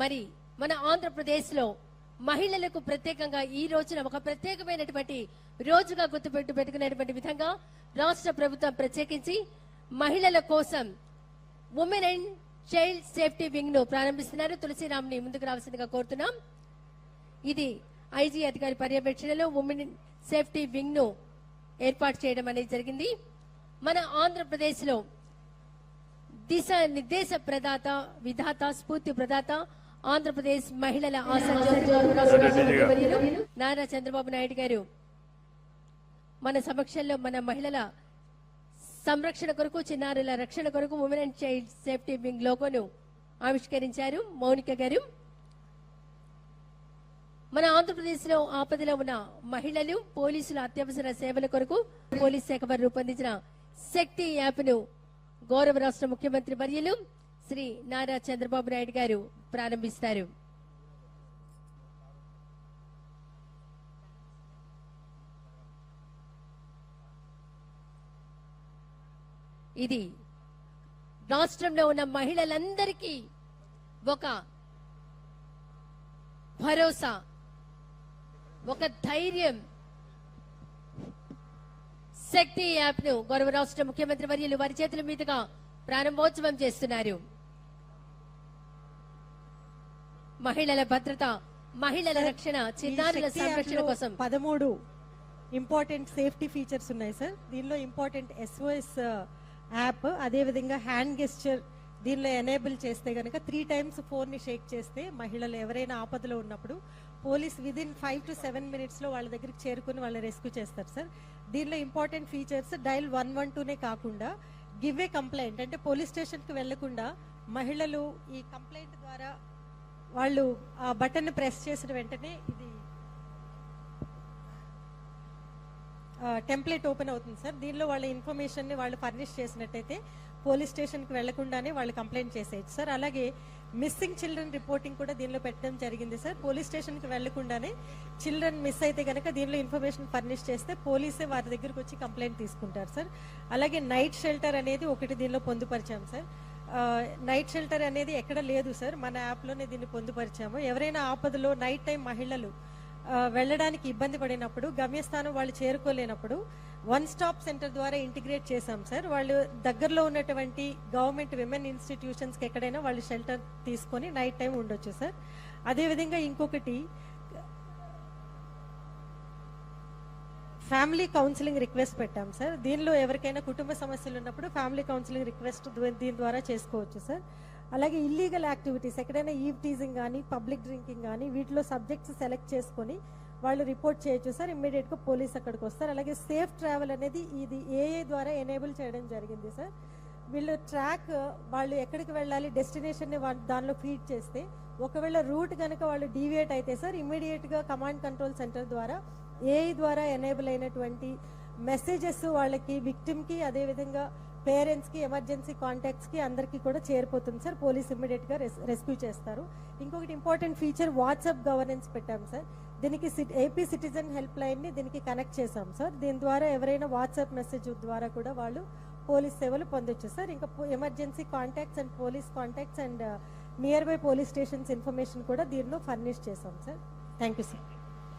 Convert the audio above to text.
మరి మన ఆంధ్రప్రదేశ్లో మహిళలకు ప్రత్యేకంగా ఈ రోజున ఒక ప్రత్యేకమైనటువంటి రోజుగా గుర్తుపెట్టు పెట్టుకునేటువంటి విధంగా రాష్ట్ర ప్రభుత్వం ప్రత్యేకించి మహిళల కోసం ఉమెన్ అండ్ చైల్డ్ సేఫ్టీ వింగ్ను ప్రారంభిస్తున్నారు. తులసిరామ్ని ముందుకు రావాల్సిందిగా కోరుతున్నాం. ఇది ఐజీ అధికారి పర్యవేక్షణలో ఉమెన్ సేఫ్టీ వింగ్ను ఏర్పాటు చేయడం అనేది జరిగింది. మన ఆంధ్రప్రదేశ్లో దిశ నిర్దేశ ప్రదాత విధాత స్ఫూర్తి ప్రదాత ఆంధ్రప్రదేశ్ మహిళల నారా చంద్రబాబు నాయుడు గారు మన సమక్షంలో మన మహిళల సంరక్షణ కొరకు చిన్నారుల రక్షణ కొరకు women and child safety wing లోగోను ఆవిష్కరించారు మౌనిక గారు. మన ఆంధ్రప్రదేశ్లో ఆపదలో ఉన్న మహిళలు పోలీసుల అత్యవసర సేవల కొరకు పోలీస్ శాఖ వారు రూపొందించిన శక్తి యాప్ను గౌరవ రాష్ట్ర ముఖ్యమంత్రి వర్యులు శ్రీ నారా చంద్రబాబు నాయుడు గారు ప్రారంభిస్తారు. ఇది రాష్ట్రంలో ఉన్న మహిళలందరికీ ఒక భరోసా ఒక ధైర్యం. శక్తి యాప్ను గౌరవ రాష్ట్ర ముఖ్యమంత్రి వర్యులు వారి చేతుల మీదుగా ప్రారంభోత్సవం చేస్తున్నారు. మహిళల భద్రత మహిళల రక్షణ చిన్నారుల సంరక్షణ కోసం. పదమూడు ఇంపార్టెంట్ సేఫ్టీ ఫీచర్స్ ఉన్నాయి సార్ దీనిలో ఇంపార్టెంట్ ఎస్ఓఎస్ యాప్ అదేవిధంగా హ్యాండ్ గెస్చర్ దీనిలో ఎనేబుల్ చేస్తే గనక త్రీ టైమ్స్ ఫోన్ని షేక్ చేస్తే మహిళలు ఎవరైనా ఆపదలో ఉన్నప్పుడు police within five to seven మినిట్స్లో వాళ్ళ దగ్గరికి చేరుకుని వాళ్ళని రెస్క్యూ చేస్తారు సార్ దీనిలో important features dial one one టూనే కాకుండా గివ్ ఏ కంప్లైంట్ అంటే పోలీస్ స్టేషన్కి వెళ్ళకుండా మహిళలు ఈ కంప్లైంట్ ద్వారా వాళ్ళు ఆ బటన్ ప్రెస్ చేసిన వెంటనే ఇది టెంప్లెట్ ఓపెన్ అవుతుంది సార్. దీనిలో వాళ్ళ ఇన్ఫర్మేషన్ని వాళ్ళు ఫర్నిష్ చేసినట్టయితే పోలీస్ స్టేషన్కి వెళ్ళకుండానే వాళ్ళు కంప్లైంట్ చేసేయచ్చు సార్. అలాగే మిస్సింగ్ చిల్డ్రన్ రిపోర్టింగ్ కూడా దీనిలో పెట్టడం జరిగింది సార్. పోలీస్ స్టేషన్కి వెళ్ళకుండానే చిల్డ్రన్ మిస్ అయితే గనక దీనిలో ఇన్ఫర్మేషన్ ఫర్నిష్ చేస్తే పోలీసే వారి దగ్గరకు వచ్చి కంప్లైంట్ తీసుకుంటారు సార్. అలాగే నైట్ షెల్టర్ అనేది ఒకటి దీనిలో పొందుపరిచాం సార్. నైట్ షెల్టర్ అనేది ఎక్కడ లేదు సార్ మన యాప్లోనే దీన్ని పొందుపరిచాము. ఎవరైనా ఆపదలో నైట్ టైం మహిళలు వెళ్ళడానికి ఇబ్బంది పడినప్పుడు గమ్యస్థానం వాళ్ళు చేరుకోలేనప్పుడు వన్ స్టాప్ సెంటర్ ద్వారా ఇంటిగ్రేట్ చేశాం సార్ వాళ్ళు దగ్గరలో ఉన్నటువంటి గవర్నమెంట్ విమెన్ ఇన్స్టిట్యూషన్స్కి ఎక్కడైనా వాళ్ళు షెల్టర్ తీసుకొని నైట్ టైం ఉండొచ్చు సార్ అదేవిధంగా ఇంకొకటి ఫ్యామిలీ కౌన్సిలింగ్ రిక్వెస్ట్ పెట్టాం సార్. దీనిలో ఎవరికైనా కుటుంబ సమస్యలు ఉన్నప్పుడు ఫ్యామిలీ కౌన్సిలింగ్ రిక్వెస్ట్ దీని ద్వారా చేసుకోవచ్చు సార్. అలాగే ఇల్లీగల్ యాక్టివిటీస్ ఎక్కడైనా ఈవ్ టీజింగ్ కానీ పబ్లిక్ డ్రింకింగ్ కానీ వీటిలో సబ్జెక్ట్స్ సెలెక్ట్ చేసుకొని వాళ్ళు రిపోర్ట్ చేయొచ్చు సార్. ఇమ్మీడియట్గా పోలీస్ అక్కడికి వస్తారు. అలాగే సేఫ్ ట్రావెల్ అనేది ఇది ఏఏ ద్వారా ఎనేబుల్ చేయడం జరిగింది సార్. వీళ్ళు ట్రాక్ వాళ్ళు ఎక్కడికి వెళ్ళాలి డెస్టినేషన్ని వా- దానిలో ఫీడ్ చేస్తే ఒకవేళ రూట్ కనుక వాళ్ళు డీవియేట్ అయితే సార్ ఇమ్మీడియట్గా కమాండ్ కంట్రోల్ సెంటర్ ద్వారా ఏఐ ద్వారా ఎనేబుల్ అయినటువంటి మెసేజెస్ వాళ్ళకి విక్టిమ్కి అదేవిధంగా పేరెంట్స్కి ఎమర్జెన్సీ కాంటాక్ట్స్కి అందరికీ కూడా చేరిపోతుంది సార్. పోలీస్ ఇమ్మీడియట్గా రెస్క్యూ చేస్తారు. ఇంకొకటి ఇంపార్టెంట్ ఫీచర్ వాట్సాప్ గవర్నెన్స్ పెట్టాం సార్. దీనికి ఏపీ సిటిజన్ హెల్ప్ లైన్ని దీనికి కనెక్ట్ చేశాం సార్. దీని ద్వారా ఎవరైనా వాట్సాప్ మెసేజ్ ద్వారా కూడా వాళ్ళు పోలీస్ సేవలు పొందొచ్చు సార్. ఇంకా emergency contacts and police contacts and nearby police stations information కూడా దీనిలో ఫర్నిష్ చేశాం సార్. Thank you sir